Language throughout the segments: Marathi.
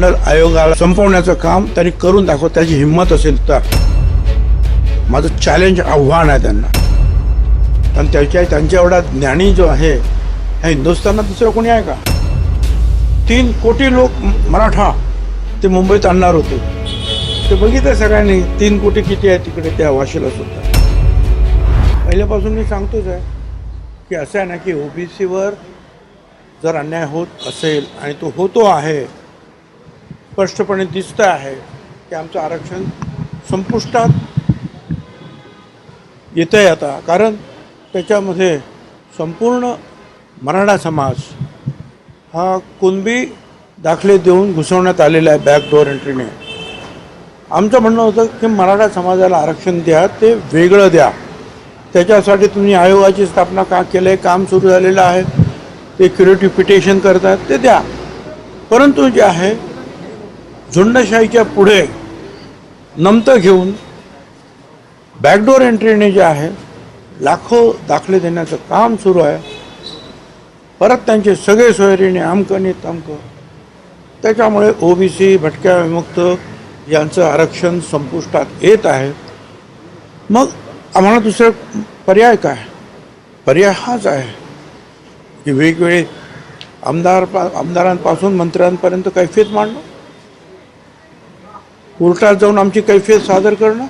मंडल आयोगाला संपवण्याचं काम त्यांनी करून दाखव त्याची हिंमत असेल तर. माझं चॅलेंज आव्हान आहे त्यांना. आणि त्याच्या त्यांच्या एवढा ज्ञानी जो आहे ह्या हिंदुस्थानात दुसरं कोणी आहे का? तीन कोटी लोक मराठा ते मुंबईत आणणार होते. ते बघितलं सगळ्यांनी तीन कोटी किती आहे तिकडे त्या वाशीला सुद्धा. पहिल्यापासून मी सांगतोच आहे की असं आहे ना की ओबीसीवर जर अन्याय होत असेल आणि तो होतो आहे स्पष्टपणे दिसतं आहे की आमचं आरक्षण संपुष्टात येतं आहे आता. कारण त्याच्यामध्ये संपूर्ण मराठा समाज हा कुणबी दाखले देऊन घुसवण्यात आलेला आहे बॅकडोअर एंट्रीने आमचं म्हणणं होतं की मराठा समाजाला आरक्षण द्या ते वेगळं द्या. त्याच्यासाठी तुम्ही आयोगाची स्थापना का केलं आहे काम सुरू झालेलं आहे ते क्युरेटिव्ह पिटिशन करतात ते द्या. परंतु जे आहे झुंडशाहीच्या पुढे नमतं घेऊन बॅकडोर एंट्रीने जे आहे लाखो दाखले देण्याचं काम सुरू आहे. परत त्यांचे सगळे सोयरीने तमक त्याच्यामुळे ओ बी सी भटक्या विमुक्त यांचं आरक्षण संपुष्टात येत आहे. मग आम्हाला दुसरा पर्याय काय? पर्याय हाच आहे की वेगवेगळे आमदार पा आमदारांपासून मंत्र्यांपर्यंत कैफियत मांडणं कोर्टात जाऊन आमची कैफियत सादर करणं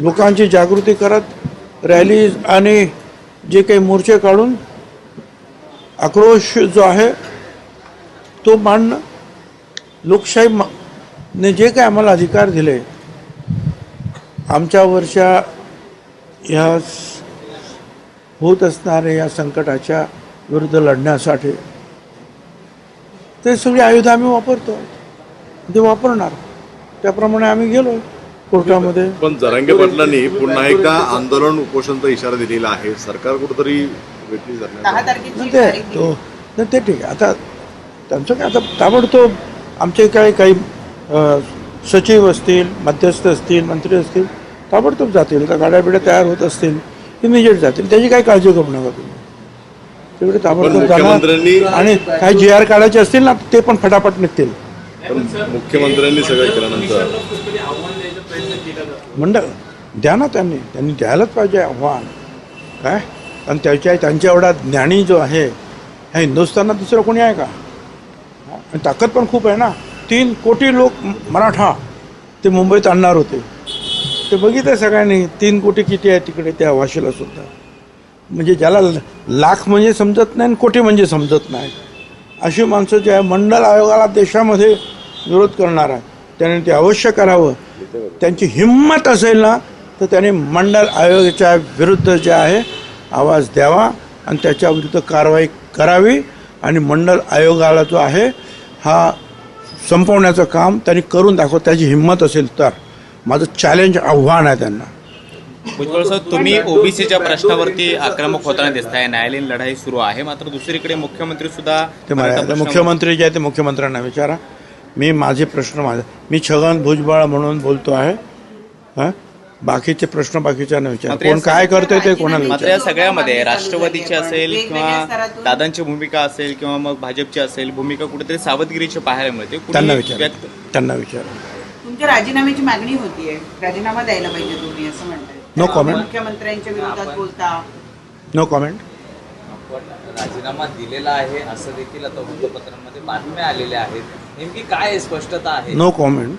लोकांची जागृती करत रॅलीज आणि जे काही मोर्चे काढून आक्रोश जो आहे तो मांडणं लोकशाही ने जे काही आम्हाला अधिकार दिले आमच्यावरच्या ह्या होत असणाऱ्या या संकटाच्या विरुद्ध लढण्यासाठी ते सगळी आयुधं आम्ही वापरतो ते वापरणार. त्याप्रमाणे आम्ही गेलो कोर्टामध्ये. पण जरांगे पाटलांनी पुन्हा एकदा आंदोलन उपोषणचा इशारा दिलेला आहे. सरकार कुठेतरी वेगळी नाही ते तारीख दिली. तो नाही ते ठीक आहे. आता त्यांचं काय आता ताबडतोब आमचे काही काही अ, सचिव असतील मध्यस्थ असतील मंत्री असतील ताबडतोब जातील. तर गाड्या बिड्या तयार होत असतील इमिजिएट जातील. त्याची काही काळजी करू नका तुम्ही. तेवढे ताबडतोब जाणार मुख्यमंत्र्यांनी- आणि काही जी आर काढायचे असतील ना ते पण फटाफट निघतील. पण मुख्यमंत्र्यांनी सगळं केल्यानंतर मंडळ द्या ना त्यांनी. त्यांनी द्यायलाच पाहिजे आव्हान. काय? आणि त्याच्या त्यांच्या एवढा ज्ञानी जो आहे ह्या हिंदुस्थानात दुसरं कोणी आहे का? आणि ताकद पण खूप आहे ना. तीन कोटी लोक मराठा ते मुंबईत आणणार होते. ते बघितलं सगळ्यांनी तीन कोटी किती आहे तिकडे त्या वाशीला सुद्धा. म्हणजे ज्याला लाख म्हणजे समजत नाही आणि कोटी म्हणजे समजत नाही. अशी माणसं जे आहे मंडल आयोगाला देशामध्ये विरोध करणार आहे. त्याने ते अवश्य करावं. त्यांची हिंमत असेल ना तर त्याने मंडल आयोगाच्या विरुद्ध जे आहे आवाज द्यावा आणि त्याच्या विरुद्ध कारवाई करावी. आणि मंडल आयोगाला जो आहे हा संपवण्याचं काम त्यांनी करून दाखव. त्याची हिंमत असेल तर. माझं चॅलेंज आव्हान आहे त्यांना. भुजबळ साहेब तुम्ही ओबीसीच्या प्रश्नावरती आक्रमक होताना दिसताय. न्यायालयीन लढाई सुरू आहे मात्र दुसरीकडे मुख्यमंत्री सुद्धा ते मुख्यमंत्री जे आहे ते मुख्यमंत्र्यांना विचारा. मी माझे प्रश्न माझे मी छगन भुजबळ म्हणून बोलतो आहे. हां? बाकीचे प्रश्न बाकीच्यांना विचार. मात्र या कोण काय करतोय ते कोणाला मात्र या सगळ्यामध्ये राष्ट्रवादीची असेल किंवा दादांची भूमिका असेल किंवा मग भाजपची असेल भूमिका कुठेतरी सावधगिरीची पाहायला मिळते. कुणी त्यांना विचार. व्यक्त- त्यांना विचार. तुमच्या राजीनाम्याची मागणी होतीये. राजीनामा द्यायला पाहिजे तुम्ही असं म्हणताय. No comment. मुख्यमंत्र्यांच्या विरोधात बोलता. नो कॉमेंट पण राजीनामा दिलेला आहे असं देखील आता वृत्तपत्रांमध्ये बातम्या आलेल्या आहेत. नेमकी काय स्पष्टता आहे. No comment